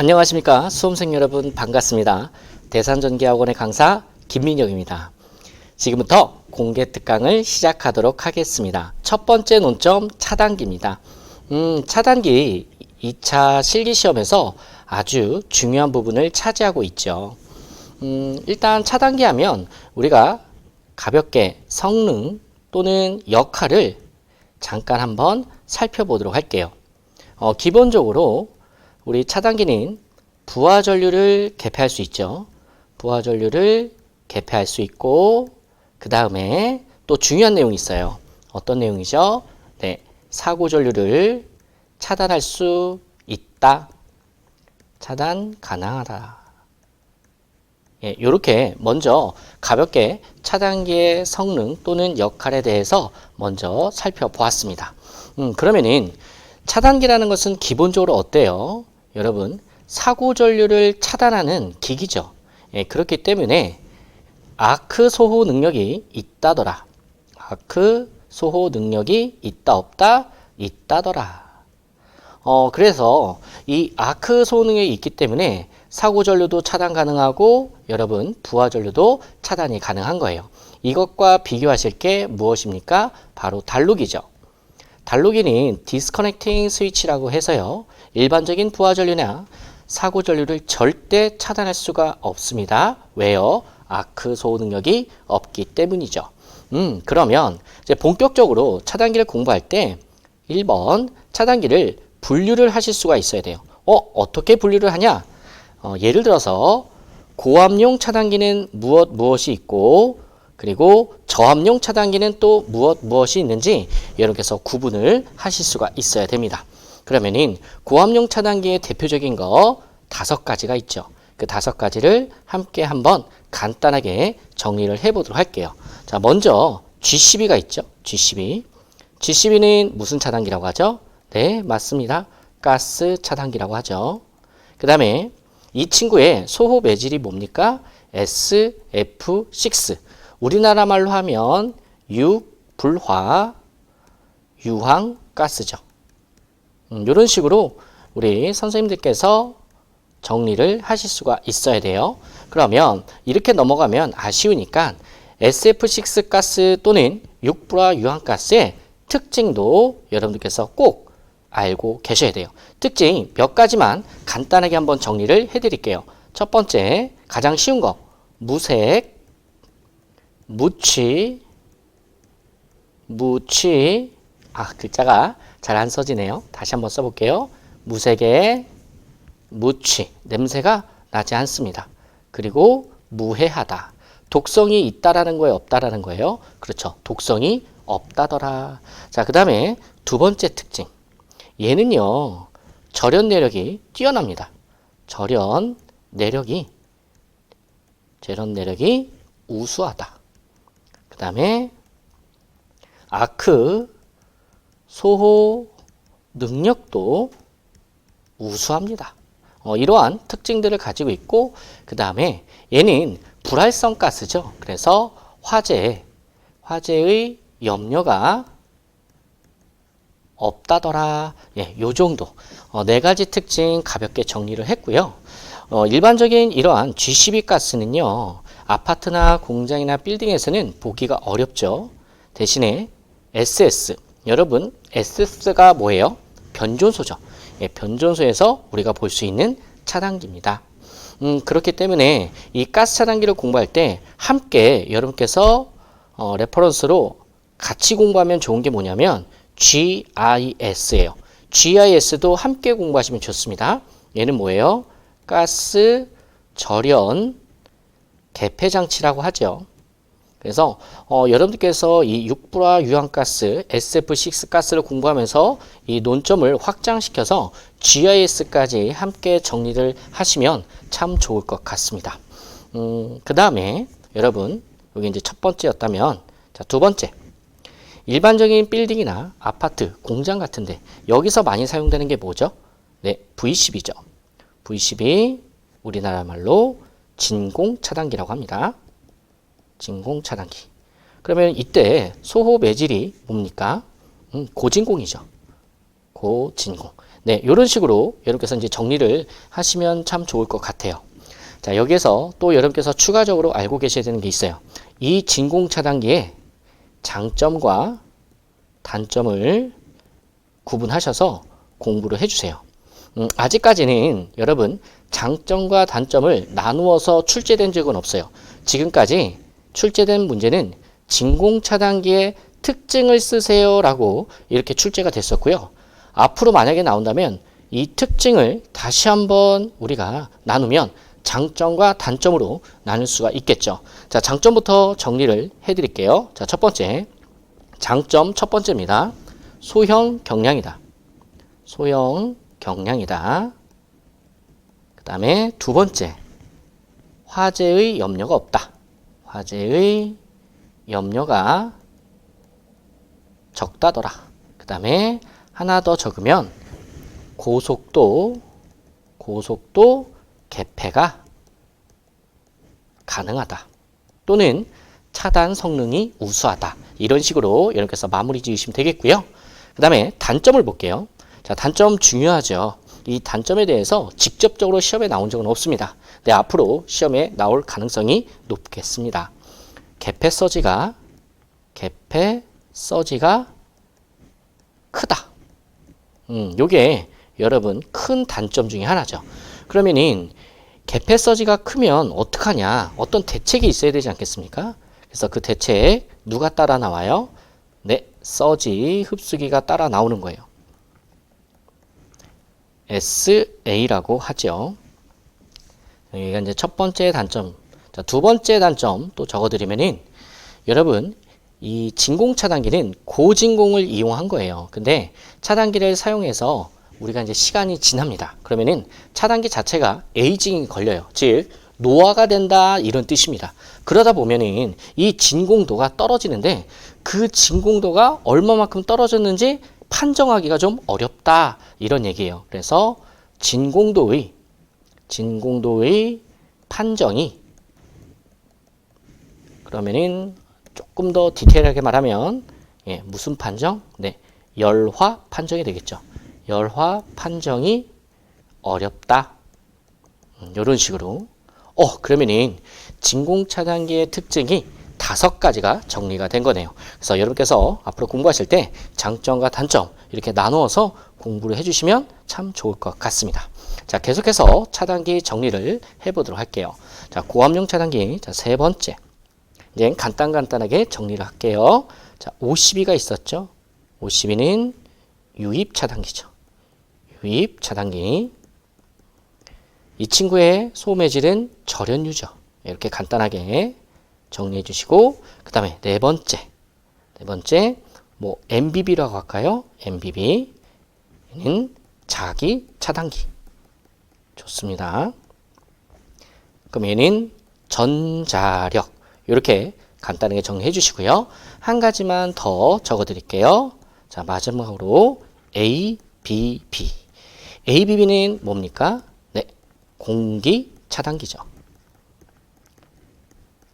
안녕하십니까 수험생 여러분 반갑습니다. 대산전기학원의 강사 김민혁입니다. 지금부터 공개 특강을 시작하도록 하겠습니다. 첫 번째 논점 차단기입니다. 음, 차단기 2차 실기 시험에서 아주 중요한 부분을 차지하고 있죠. 음, 일단 차단기 하면 우리가 가볍게 성능 또는 역할을 잠깐 한번 살펴보도록 할게요. 어, 기본적으로 우리 차단기는 부하 전류를 개폐할 수 있죠. 부하 전류를 개폐할 수 있고 그 다음에 또 중요한 내용이 있어요. 어떤 내용이죠? 네, 사고 전류를 차단할 수 있다. 차단 가능하다. 예, 이렇게 먼저 가볍게 차단기의 성능 또는 역할에 대해서 먼저 살펴보았습니다. 음, 그러면은 차단기라는 것은 기본적으로 어때요? 여러분, 사고 전류를 차단하는 기기죠. 예, 그렇기 때문에 아크 소호 능력이 있다더라. 아크 소호 능력이 있다 없다 있다더라. 어, 그래서 이 아크 소호 능력이 있기 때문에 사고 전류도 차단 가능하고 여러분 부하 전류도 차단이 가능한 거예요. 이것과 비교하실 게 무엇입니까? 바로 달루기죠. 달루기는 디스커넥팅 스위치라고 해서요. 일반적인 부하 전류나 사고 전류를 절대 차단할 수가 없습니다. 왜요? 아크 소호 능력이 없기 때문이죠. 음, 그러면 이제 본격적으로 차단기를 공부할 때 1번 차단기를 분류를 하실 수가 있어야 돼요. 어, 어떻게 분류를 하냐? 어, 예를 들어서 고압용 차단기는 무엇 무엇이 있고 그리고 저압용 차단기는 또 무엇 무엇이 있는지 여러분께서 구분을 하실 수가 있어야 됩니다. 그러면은 고압용 차단기의 대표적인 거 다섯 가지가 있죠. 그 다섯 가지를 함께 한번 간단하게 정리를 해보도록 할게요. 자, 먼저 G12가 있죠. G12. G12는 무슨 차단기라고 하죠? 네, 맞습니다. 가스 차단기라고 하죠. 그 다음에 이 친구의 소호 매질이 뭡니까? SF6. 우리나라 말로 하면 육불화 유황 가스죠. 음, 이런 식으로 우리 선생님들께서 정리를 하실 수가 있어야 돼요. 그러면 이렇게 넘어가면 아쉬우니까 SF6 가스 또는 육불화 유황 가스의 특징도 여러분들께서 꼭 알고 계셔야 돼요. 특징 몇 가지만 간단하게 한번 정리를 해드릴게요. 첫 번째, 가장 쉬운 거, 무색, 무취, 무취, 아, 글자가 잘 안 써지네요. 다시 한번 써볼게요. 무색의 무취, 냄새가 나지 않습니다. 그리고 무해하다. 독성이 있다라는 거예요, 없다라는 거예요? 그렇죠. 독성이 없다더라. 자, 그 다음에 두 번째 특징. 얘는요, 절연 내력이 뛰어납니다. 절연 내력이, 절연 내력이 우수하다. 그 다음에 아크 소호 능력도 우수합니다. 어, 이러한 특징들을 가지고 있고 그 다음에 얘는 불활성 가스죠. 그래서 화재, 화재의 염려가 없다더라. 예, 요 정도. 어, 네 가지 특징 가볍게 정리를 했고요. 어, 일반적인 이러한 G12 가스는요, 아파트나 공장이나 빌딩에서는 보기가 어렵죠. 대신에 SS. 여러분, SS가 뭐예요? 변존소죠. 예, 변존소에서 우리가 볼 수 있는 차단기입니다. 음, 그렇기 때문에 이 가스 차단기를 공부할 때 함께 여러분께서 어, 레퍼런스로 같이 공부하면 좋은 게 뭐냐면 GIS예요. GIS도 함께 공부하시면 좋습니다. 얘는 뭐예요? 가스 절연 개폐 장치라고 하죠. 그래서 어, 여러분들께서 이 육불화 유황가스 SF6 가스를 공부하면서 이 논점을 확장시켜서 GIS까지 함께 정리를 하시면 참 좋을 것 같습니다. 음, 그 다음에 여러분 여기 이제 첫 번째였다면 자, 두 번째 일반적인 빌딩이나 아파트, 공장 같은데 여기서 많이 사용되는 게 뭐죠? 네, V12죠. V12 우리나라 말로 진공 차단기라고 합니다. 진공 차단기. 그러면 이때 소호 매질이 뭡니까? 음, 고진공이죠. 고진공. 네, 이런 식으로 여러분께서 이제 정리를 하시면 참 좋을 것 같아요. 자, 여기에서 또 여러분께서 추가적으로 알고 계셔야 되는 게 있어요. 이 진공 차단기의 장점과 단점을 구분하셔서 공부를 해주세요. 음, 아직까지는 여러분 장점과 단점을 나누어서 출제된 적은 없어요. 지금까지 출제된 문제는 진공 차단기의 특징을 쓰세요라고 이렇게 출제가 됐었고요. 앞으로 만약에 나온다면 이 특징을 다시 한번 우리가 나누면 장점과 단점으로 나눌 수가 있겠죠. 자, 장점부터 정리를 해 드릴게요. 자, 첫 번째. 장점 첫 번째입니다. 소형 경량이다. 소형 경량이다. 그 다음에 두 번째. 화재의 염려가 없다. 화재의 염려가 적다더라. 그 다음에 하나 더 적으면 고속도, 고속도 개폐가 가능하다. 또는 차단 성능이 우수하다. 이런 식으로 여러분께서 마무리 지으시면 되겠고요. 그 다음에 단점을 볼게요. 자, 단점 중요하죠. 이 단점에 대해서 직접적으로 시험에 나온 적은 없습니다. 근데 앞으로 시험에 나올 가능성이 높겠습니다. 개폐 서지가 개폐 서지가 크다. 음, 요게 여러분 큰 단점 중에 하나죠. 그러면은 개폐 서지가 크면 어떡하냐? 어떤 대책이 있어야 되지 않겠습니까? 그래서 그 대책 누가 따라 나와요? 네, 서지 흡수기가 따라 나오는 거예요. SA라고 하죠. 여기가 이제 첫 번째 단점. 자, 두 번째 단점 또 적어드리면은 여러분 이 진공 차단기는 고진공을 이용한 거예요. 근데 차단기를 사용해서 우리가 이제 시간이 지납니다. 그러면은 차단기 자체가 에이징이 걸려요. 즉 노화가 된다 이런 뜻입니다. 그러다 보면은 이 진공도가 떨어지는데 그 진공도가 얼마만큼 떨어졌는지 판정하기가 좀 어렵다 이런 얘기예요. 그래서 진공도의 진공도의 판정이 그러면은 조금 더 디테일하게 말하면 예, 무슨 판정? 네, 열화 판정이 되겠죠. 열화 판정이 어렵다. 음, 이런 식으로. 어, 그러면은 진공 차단기의 특징이 다섯 가지가 정리가 된 거네요. 그래서 여러분께서 앞으로 공부하실 때 장점과 단점 이렇게 나누어서 공부를 해주시면 참 좋을 것 같습니다. 자, 계속해서 차단기 정리를 해보도록 할게요. 자, 고압용 차단기. 자, 세 번째. 이제 간단간단하게 정리를 할게요. 자, 52가 있었죠. 52는 유입 차단기죠. 유입 차단기. 이 친구의 소매질은 절연유죠. 이렇게 간단하게 정리해 주시고 그 다음에 네 번째 네 번째 뭐 MBB라고 할까요? MBB는 자기 차단기 좋습니다. 그럼 얘는 전자력 이렇게 간단하게 정리해 주시고요. 한 가지만 더 적어 드릴게요. 자 마지막으로 ABB ABB는 뭡니까? 네 공기 차단기죠.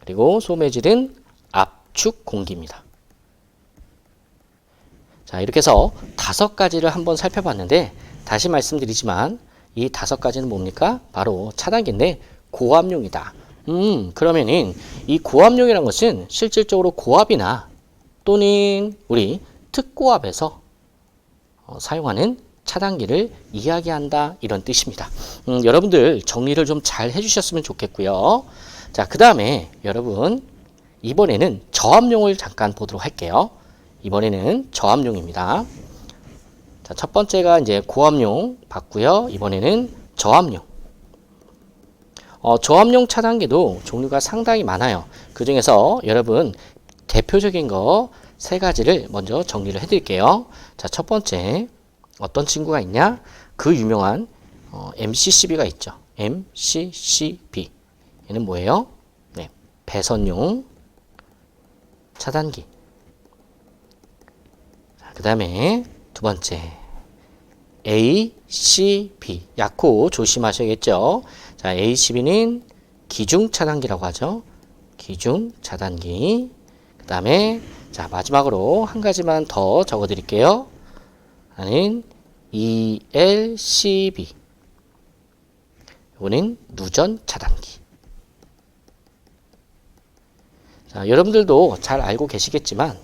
그리고 소매질은 압축 공기입니다. 자, 이렇게 해서 다섯 가지를 한번 살펴봤는데 다시 말씀드리지만 이 다섯 가지는 뭡니까? 바로 차단기인데 고압용이다. 음, 그러면은 이 고압용이라는 것은 실질적으로 고압이나 또는 우리 특고압에서 어, 사용하는 차단기를 이야기한다 이런 뜻입니다. 음, 여러분들 정리를 좀 잘 해주셨으면 좋겠고요. 자, 그 다음에 여러분 이번에는 저압용을 잠깐 보도록 할게요. 이번에는 저압용입니다. 자, 첫 번째가 이제 고압용 봤고요. 이번에는 저압용. 어, 저압용 차단기도 종류가 상당히 많아요. 그 중에서 여러분 대표적인 거 세 가지를 먼저 정리를 해드릴게요. 자, 첫 번째 어떤 친구가 있냐? 그 유명한 어, MCCB가 있죠. MCCB. 얘는 뭐예요? 네, 배선용 차단기. 그 다음에 두 번째 ACB 약호 조심하셔야겠죠. 자, ACB는 기중 차단기라고 하죠. 기중 차단기. 그 다음에 자 마지막으로 한 가지만 더 적어드릴게요. 하나는 ELCB. 이거는 누전 차단기. 자, 여러분들도 잘 알고 계시겠지만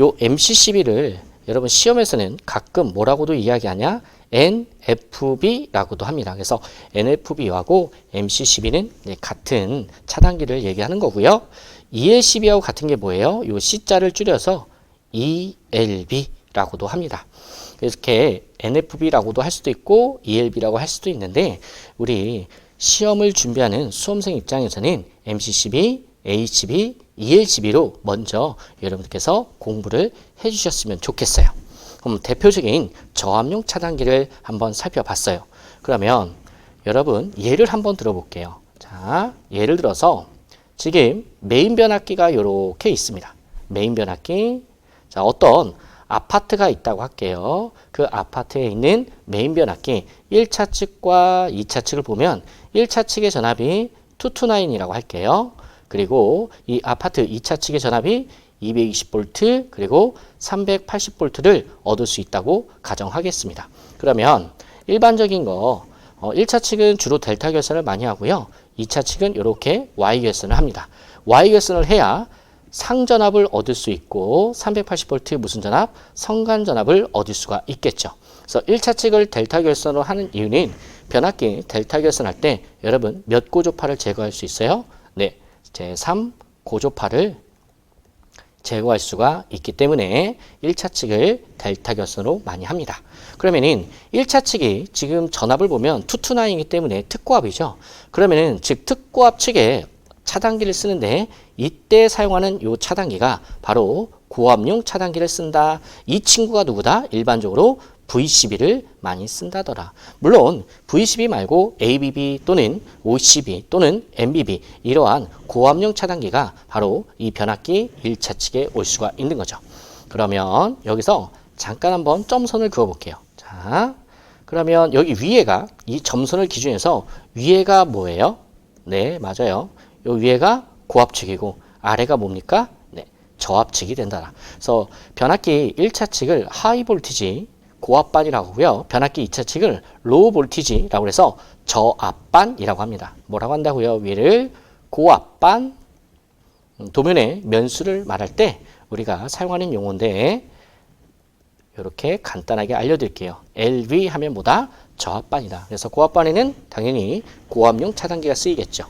요 MCCB를 여러분 시험에서는 가끔 뭐라고도 이야기하냐? NFB라고도 합니다. 그래서 NFB하고 MCCB는 같은 차단기를 얘기하는 거고요. ELCB하고 같은 게 뭐예요? 요 C자를 줄여서 ELB라고도 합니다. 이렇게 NFB라고도 할 수도 있고 ELB라고 할 수도 있는데 우리 시험을 준비하는 수험생 입장에서는 MCCB, HB, ELCB로 먼저 여러분들께서 공부를 해주셨으면 좋겠어요. 그럼 대표적인 저압용 차단기를 한번 살펴봤어요. 그러면 여러분 예를 한번 들어볼게요. 자, 예를 들어서 지금 메인 변압기가 이렇게 있습니다. 메인 변압기. 자, 어떤 아파트가 있다고 할게요. 그 아파트에 있는 메인 변압기 1차 측과 2차 측을 보면 1차 측의 전압이 229이라고 할게요. 그리고 이 아파트 2차 측의 전압이 220V 그리고 380V를 얻을 수 있다고 가정하겠습니다. 그러면 일반적인 거 어, 1차 측은 주로 델타 결선을 많이 하고요. 2차 측은 이렇게 Y 결선을 합니다. Y 결선을 해야 상전압을 얻을 수 있고 380V 무슨 전압? 성간 전압을 얻을 수가 있겠죠. 그래서 1차 측을 델타 결선으로 하는 이유는 변압기 델타 결선할 때 여러분 몇 고조파를 제거할 수 있어요? 네. 제3 고조파를 제거할 수가 있기 때문에 1차 측을 델타 결선으로 많이 합니다. 그러면은 1차 측이 지금 전압을 보면 투투나이기 때문에 특고압이죠. 그러면은 즉 특고압 측에 차단기를 쓰는데 이때 사용하는 요 차단기가 바로 고압용 차단기를 쓴다. 이 친구가 누구다? 일반적으로 V12를 많이 쓴다더라. 물론 V12 말고 ABB 또는 OCB 또는 MBB 이러한 고압용 차단기가 바로 이 변압기 1차 측에 올 수가 있는 거죠. 그러면 여기서 잠깐 한번 점선을 그어 볼게요. 자, 그러면 여기 위에가 이 점선을 기준해서 위에가 뭐예요? 네, 맞아요. 요 위에가 고압측이고 아래가 뭡니까? 네, 저압측이 된다. 그래서 변압기 1차 측을 하이 볼티지 고압반이라고 하고요. 변압기 2차 측을 로우 볼티지라고 해서 저압반이라고 합니다. 뭐라고 한다고요? 위를 고압반 음, 도면의 면수를 말할 때 우리가 사용하는 용어인데 이렇게 간단하게 알려드릴게요. LV 하면 뭐다? 저압반이다. 그래서 고압반에는 당연히 고압용 차단기가 쓰이겠죠.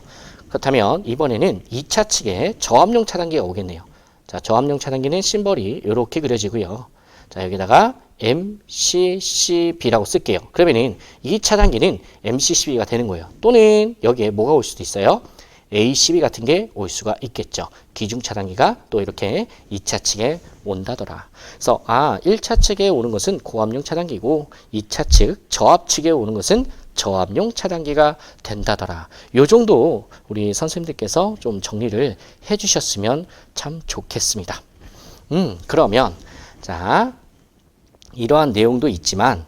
그렇다면 이번에는 2차 측에 저압용 차단기가 오겠네요. 자, 저압용 차단기는 심벌이 이렇게 그려지고요. 자, 여기다가 MCCB라고 쓸게요. 그러면은 이 차단기는 MCCB가 되는 거예요. 또는 여기에 뭐가 올 수도 있어요. ACB 같은 게 올 수가 있겠죠. 기중 차단기가 또 이렇게 2차 측에 온다더라. 그래서 아, 1차 측에 오는 것은 고압용 차단기고 2차 측 저압 측에 오는 것은 저압용 차단기가 된다더라. 요 정도 우리 선생님들께서 좀 정리를 해 주셨으면 참 좋겠습니다. 음, 그러면 자, 이러한 내용도 있지만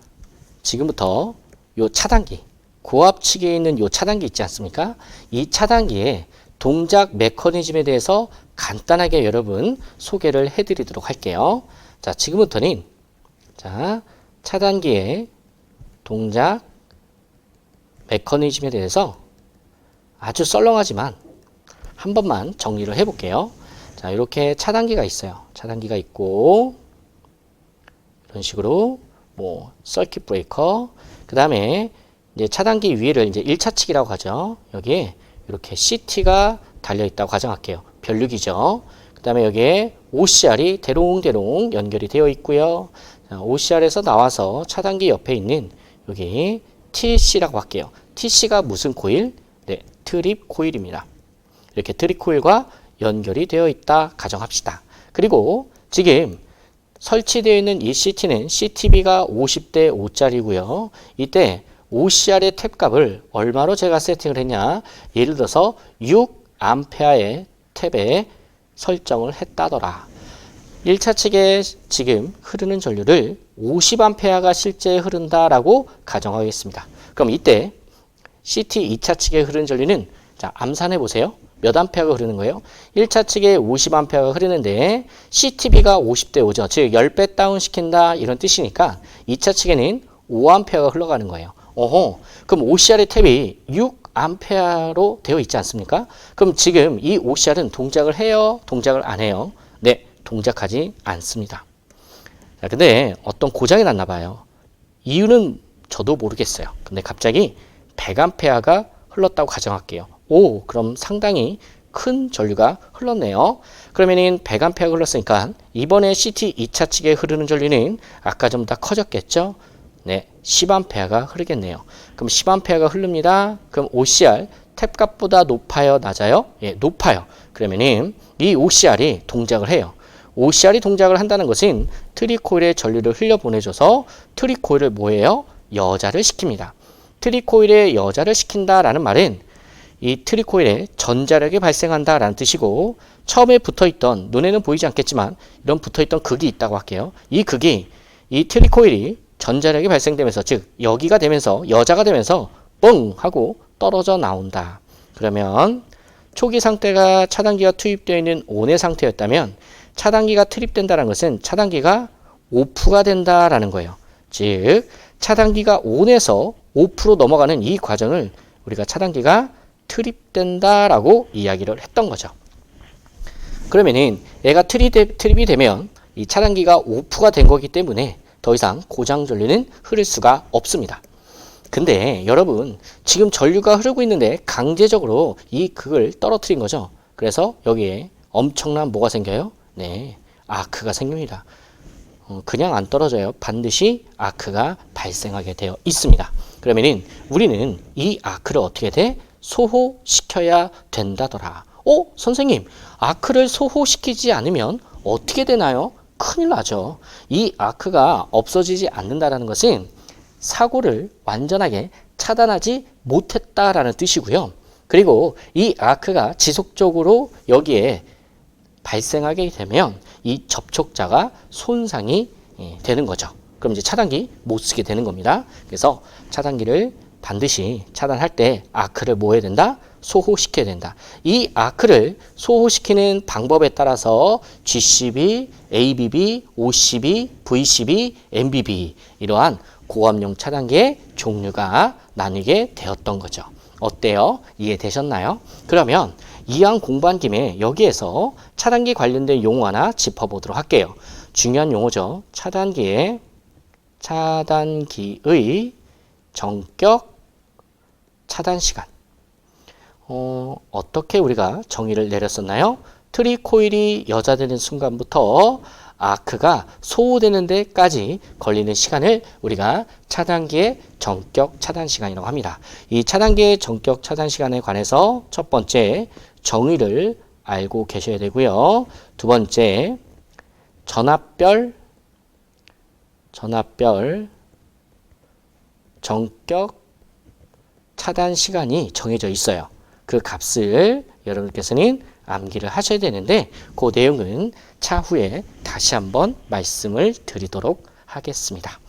지금부터 요 차단기 고압 측에 있는 요 차단기 있지 않습니까? 이 차단기의 동작 메커니즘에 대해서 간단하게 여러분 소개를 해드리도록 할게요. 자, 지금부터는 자 차단기의 동작 메커니즘에 대해서 아주 썰렁하지만 한 번만 정리를 해볼게요. 자, 이렇게 차단기가 있어요. 차단기가 있고 이런 식으로 뭐 서킷 브레이커 그 다음에 이제 차단기 위를 이제 1차 측이라고 하죠. 여기에 이렇게 CT가 달려 있다고 가정할게요. 변류기죠. 그 다음에 여기에 OCR이 대롱대롱 연결이 되어 있고요. OCR에서 나와서 차단기 옆에 있는 여기 TC라고 할게요. TC가 무슨 코일? 네, 트립 코일입니다. 이렇게 트립 코일과 연결이 되어 있다 가정합시다. 그리고 지금 설치되어 있는 이 CT는 CTB가 50대 5짜리고요. 이때 OCR의 탭 값을 얼마로 제가 세팅을 했냐. 예를 들어서 6A의 탭에 설정을 했다더라. 1차 측에 지금 흐르는 전류를 50A가 실제 흐른다 라고 가정하겠습니다. 그럼 이때 CT 2차 측에 흐르는 전류는 자, 암산해 보세요. 몇 암페어가 흐르는 거예요? 1차 측에 50 암페어가 흐르는데 CTB가 50대 5죠. 즉 10배 다운 시킨다 이런 뜻이니까 2차 측에는 5A가 흘러가는 거예요. 어허, 그럼 OCR의 탭이 6A로 되어 있지 않습니까? 그럼 지금 이 OCR은 동작을 해요? 동작을 안 해요? 네, 동작하지 않습니다. 자, 근데 어떤 고장이 났나 봐요. 이유는 저도 모르겠어요. 근데 갑자기 100A가 흘렀다고 가정할게요. 오, 그럼 상당히 큰 전류가 흘렀네요. 그러면은 100A가 흘렀으니까 이번에 CT 2차 측에 흐르는 전류는 아까 좀 더 커졌겠죠? 네, 10A가 흐르겠네요. 그럼 10A가 흐릅니다. 그럼 OCR 탭 값보다 높아요, 낮아요? 예, 높아요. 그러면은 이 OCR이 동작을 해요. OCR이 동작을 한다는 것은 트리코일에 전류를 흘려 보내줘서 트리코일을 뭐예요? 여자를 시킵니다. 트리코일에 여자를 시킨다라는 말은 이 트리코일에 전자력이 발생한다 라는 뜻이고 처음에 붙어있던 눈에는 보이지 않겠지만 이런 붙어있던 극이 있다고 할게요. 이 극이 이 트리코일이 전자력이 발생되면서 즉 여기가 되면서 여자가 되면서 뻥 하고 떨어져 나온다. 그러면 초기 상태가 차단기가 투입되어 있는 온의 상태였다면 차단기가 투입된다는 것은 차단기가 오프가 된다라는 거예요. 즉 차단기가 온에서 오프로 넘어가는 이 과정을 우리가 차단기가 트립된다라고 이야기를 했던 거죠. 그러면은 얘가 트립, 트립이 되면 이 차단기가 오프가 된 거기 때문에 더 이상 고장 전류는 흐를 수가 없습니다. 근데 여러분 지금 전류가 흐르고 있는데 강제적으로 이 극을 떨어뜨린 거죠. 그래서 여기에 엄청난 뭐가 생겨요? 네, 아크가 생깁니다. 어, 그냥 안 떨어져요. 반드시 아크가 발생하게 되어 있습니다. 그러면은 우리는 이 아크를 어떻게 돼? 소호시켜야 된다더라. 어? 선생님, 아크를 소호시키지 않으면 어떻게 되나요? 큰일 나죠. 이 아크가 없어지지 않는다라는 것은 사고를 완전하게 차단하지 못했다라는 뜻이고요. 그리고 이 아크가 지속적으로 여기에 발생하게 되면 이 접촉자가 손상이 예, 되는 거죠. 그럼 이제 차단기 못 쓰게 되는 겁니다. 그래서 차단기를 반드시 차단할 때 아크를 뭐 해야 된다? 소호시켜야 된다. 이 아크를 소호시키는 방법에 따라서 GCB, ABB, OCB, VCB, MBB 이러한 고압용 차단기의 종류가 나뉘게 되었던 거죠. 어때요? 이해되셨나요? 그러면 이왕 공부한 김에 여기에서 차단기 관련된 용어 하나 짚어보도록 할게요. 중요한 용어죠. 차단기의 차단기의 정격 차단 시간. 어, 어떻게 우리가 정의를 내렸었나요? 트리 코일이 여자되는 순간부터 아크가 소호되는 데까지 걸리는 시간을 우리가 차단기의 정격 차단 시간이라고 합니다. 이 차단기의 정격 차단 시간에 관해서 첫 번째 정의를 알고 계셔야 되고요. 두 번째 전압별 전압별 정격 차단 시간이 정해져 있어요. 그 값을 여러분께서는 암기를 하셔야 되는데 그 내용은 차후에 다시 한번 말씀을 드리도록 하겠습니다.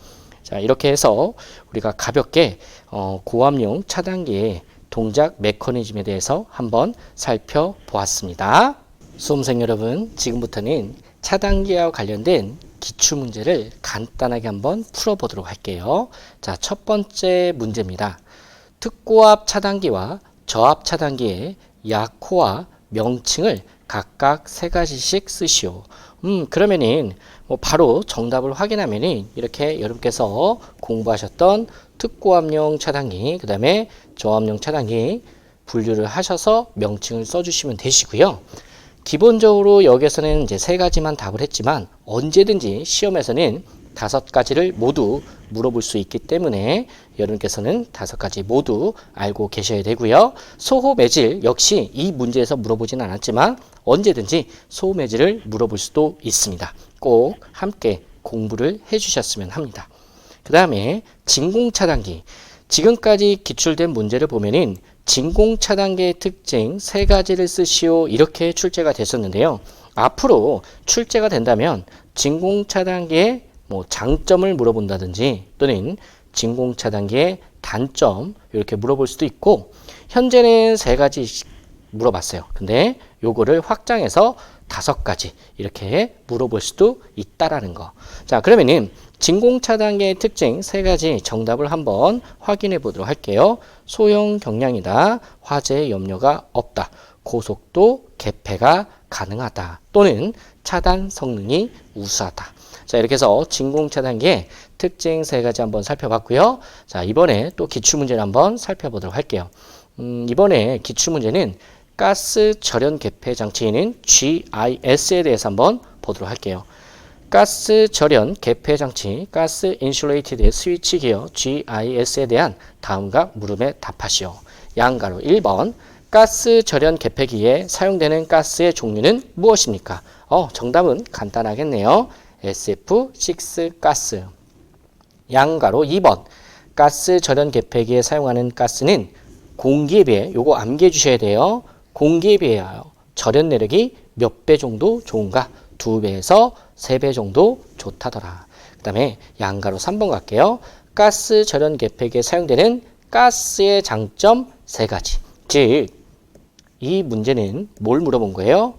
자 이렇게 해서 우리가 가볍게 어, 고압용 차단기의 동작 메커니즘에 대해서 한번 살펴보았습니다. 수험생 여러분 지금부터는 차단기와 관련된 기출 문제를 간단하게 한번 풀어보도록 할게요. 자, 첫 번째 문제입니다. 특고압 차단기와 저압 차단기의 약호와 명칭을 각각 세 가지씩 쓰시오. 음, 그러면은 뭐 바로 정답을 확인하면은 이렇게 여러분께서 공부하셨던 특고압용 차단기, 그 다음에 저압용 차단기 분류를 하셔서 명칭을 써주시면 되시고요. 기본적으로 여기서는 이제 세 가지만 답을 했지만 언제든지 시험에서는 다섯 가지를 모두 물어볼 수 있기 때문에 여러분께서는 다섯 가지 모두 알고 계셔야 되고요. 소호 매질 역시 이 문제에서 물어보지는 않았지만 언제든지 소호 매질을 물어볼 수도 있습니다. 꼭 함께 공부를 해주셨으면 합니다. 그 다음에 진공 차단기. 지금까지 기출된 문제를 보면은 진공 차단기의 특징 세 가지를 쓰시오 이렇게 출제가 됐었는데요. 앞으로 출제가 된다면 진공 차단기의 뭐 장점을 물어본다든지 또는 진공 차단기의 단점 이렇게 물어볼 수도 있고 현재는 세 가지 물어봤어요. 근데 요거를 확장해서 다섯 가지 이렇게 물어볼 수도 있다라는 거. 자, 그러면은 진공 차단기의 특징 세 가지 정답을 한번 확인해 보도록 할게요. 소형 경량이다. 화재 염려가 없다. 고속도 개폐가 가능하다. 또는 차단 성능이 우수하다. 자, 이렇게 해서 진공 차단기의 특징 세 가지 한번 살펴봤고요. 자, 이번에 또 기출 문제를 한번 살펴보도록 할게요. 음, 이번에 기출 문제는 가스 절연 개폐 장치인 GIS에 대해서 한번 보도록 할게요. 가스 절연 개폐 장치, 가스 인슐레이티드 스위치 기어 GIS에 대한 다음과 물음에 답하시오. 양가로 1번 가스 절연 개폐기에 사용되는 가스의 종류는 무엇입니까? 어, 정답은 간단하겠네요. SF6 가스. 양가로 2번 가스 절연 개폐기에 사용하는 가스는 공기에 비해 요거 암기해 주셔야 돼요. 공기에 비하여 절연 내력이 몇 배 정도 좋은가? 두 배에서 세 배 정도 좋다더라. 그 다음에 양가로 3번 갈게요. 가스 절연 개폐기에 사용되는 가스의 장점 세 가지. 즉, 이 문제는 뭘 물어본 거예요?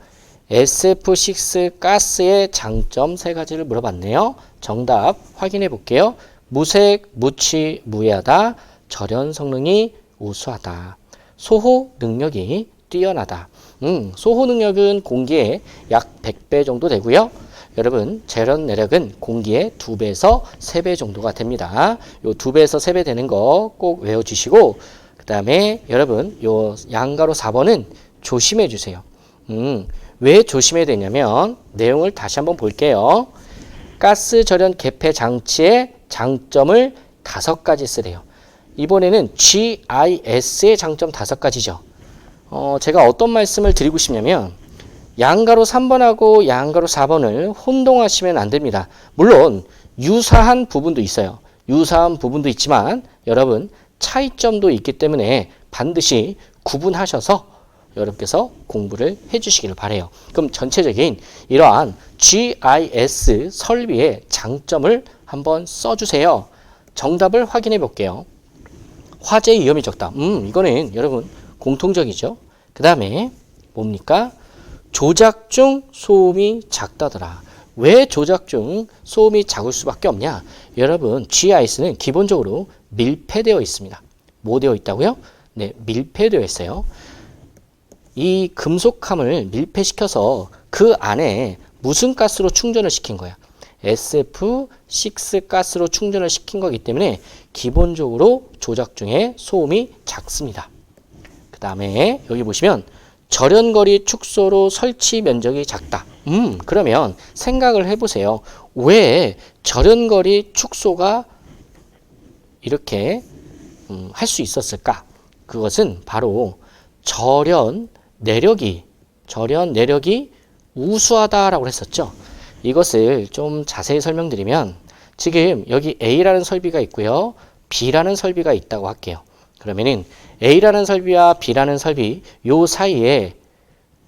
SF6 가스의 장점 세 가지를 물어봤네요. 정답 확인해 볼게요. 무색, 무취, 무해하다. 절연 성능이 우수하다. 소호 능력이 뛰어나다. 음, 소호 능력은 공기의 약 100배 정도 되고요. 여러분, 절연 내력은 공기의 2배에서 3배 정도가 됩니다. 요 2배에서 3배 되는 거 꼭 외워 주시고, 그 다음에 여러분, 요 양가로 4번은 조심해 주세요. 음, 왜 조심해야 되냐면, 내용을 다시 한번 볼게요. 가스 절연 개폐 장치의 장점을 다섯 가지 쓰래요. 이번에는 GIS의 장점 다섯 가지죠. 어, 제가 어떤 말씀을 드리고 싶냐면 양가로 3번하고 양가로 4번을 혼동하시면 안 됩니다. 물론 유사한 부분도 있어요. 유사한 부분도 있지만 여러분 차이점도 있기 때문에 반드시 구분하셔서 여러분께서 공부를 해주시기를 바래요. 그럼 전체적인 이러한 GIS 설비의 장점을 한번 써주세요. 정답을 확인해 볼게요. 화재 위험이 적다. 음, 이거는 여러분 공통적이죠. 그 다음에 뭡니까? 조작 중 소음이 작다더라. 왜 조작 중 소음이 작을 수밖에 없냐? 여러분, GIS는 기본적으로 밀폐되어 있습니다. 뭐 되어 있다고요? 네, 밀폐되어 있어요. 이 금속함을 밀폐시켜서 그 안에 무슨 가스로 충전을 시킨 거야? SF6 가스로 충전을 시킨 거기 때문에 기본적으로 조작 중에 소음이 작습니다. 그 다음에 여기 보시면 절연거리 축소로 설치 면적이 작다. 음, 그러면 생각을 해보세요. 왜 절연거리 축소가 이렇게 음, 할 수 있었을까? 그것은 바로 절연 내력이 절연 내력이 우수하다라고 했었죠. 이것을 좀 자세히 설명드리면 지금 여기 A라는 설비가 있고요. B라는 설비가 있다고 할게요. 그러면은 A라는 설비와 B라는 설비 요 사이에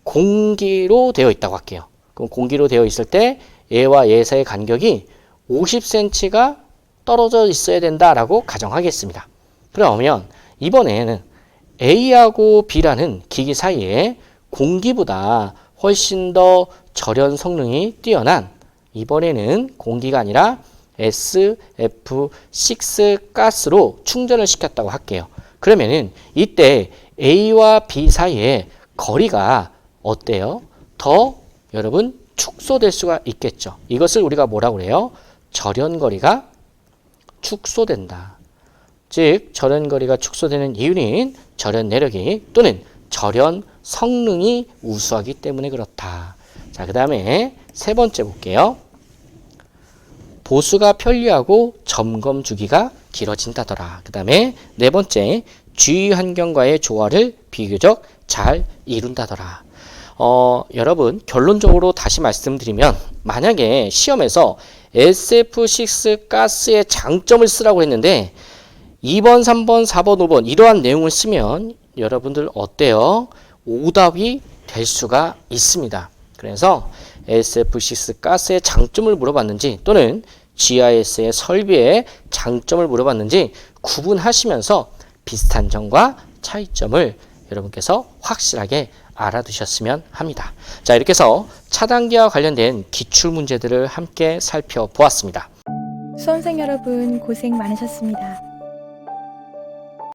공기로 되어 있다고 할게요. 그럼 공기로 되어 있을 때 얘와 얘 사이의 간격이 50cm가 떨어져 있어야 된다라고 가정하겠습니다. 그러면 이번에는 A하고 B라는 기기 사이에 공기보다 훨씬 더 절연 성능이 뛰어난 이번에는 공기가 아니라 SF6 가스로 충전을 시켰다고 할게요. 그러면은 이때 A와 B 사이에 거리가 어때요? 더 여러분 축소될 수가 있겠죠. 이것을 우리가 뭐라고 그래요? 절연거리가 축소된다. 즉 절연거리가 축소되는 이유는 절연 내력이 또는 절연 성능이 우수하기 때문에 그렇다. 자, 그 다음에 세 번째 볼게요. 보수가 편리하고 점검 주기가 길어진다더라. 그 다음에 네 번째, 주위 환경과의 조화를 비교적 잘 이룬다더라. 어, 여러분, 결론적으로 다시 말씀드리면, 만약에 시험에서 SF6 가스의 장점을 쓰라고 했는데, 2번, 3번, 4번, 5번, 이러한 내용을 쓰면 여러분들 어때요? 오답이 될 수가 있습니다. 그래서 SF6 가스의 장점을 물어봤는지 또는 GIS의 설비의 장점을 물어봤는지 구분하시면서 비슷한 점과 차이점을 여러분께서 확실하게 알아두셨으면 합니다. 자, 이렇게 해서 차단기와 관련된 기출 문제들을 함께 살펴보았습니다. 수험생 여러분 고생 많으셨습니다.